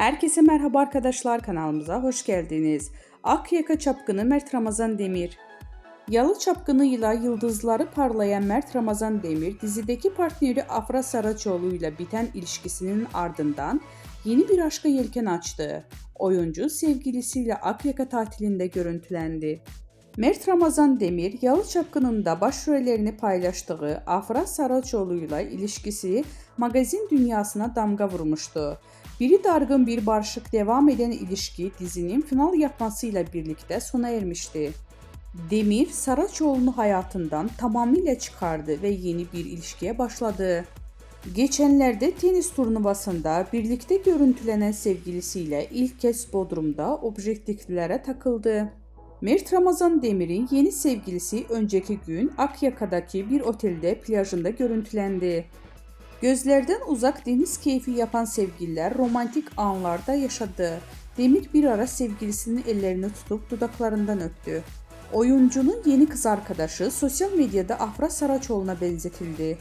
Herkese merhaba arkadaşlar kanalımıza hoş geldiniz. Akyaka çapkını Mert Ramazan Demir. Yalı çapkınıyla yıldızları parlayan Mert Ramazan Demir dizideki partneri Afra Saraçoğlu ile biten ilişkisinin ardından yeni bir aşka yelken açtı. Oyuncu sevgilisiyle Akyaka tatilinde görüntülendi. Mert Ramazan Demir, Yalı Çapkını'nda başrollerini paylaştığı Afra Saraçoğlu'yla ilişkisi magazin dünyasına damga vurmuştu. Biri dargın bir barışık devam eden ilişki dizinin final yapmasıyla birlikte sona ermişti. Demir, Saraçoğlu'nu hayatından tamamıyla çıkardı ve yeni bir ilişkiye başladı. Geçenlerde tenis turnuvasında birlikte görüntülenen sevgilisiyle ilk kez Bodrum'da objektiflere takıldı. Mert Ramazan Demir'in yeni sevgilisi önceki gün Akyaka'daki bir otelde plajında görüntülendi. Gözlerden uzak deniz keyfi yapan sevgililer romantik anlarda yaşadı. Demir bir ara sevgilisinin ellerini tutup dudaklarından öptü. Oyuncunun yeni kız arkadaşı sosyal medyada Afra Saraçoğlu'na benzetildi.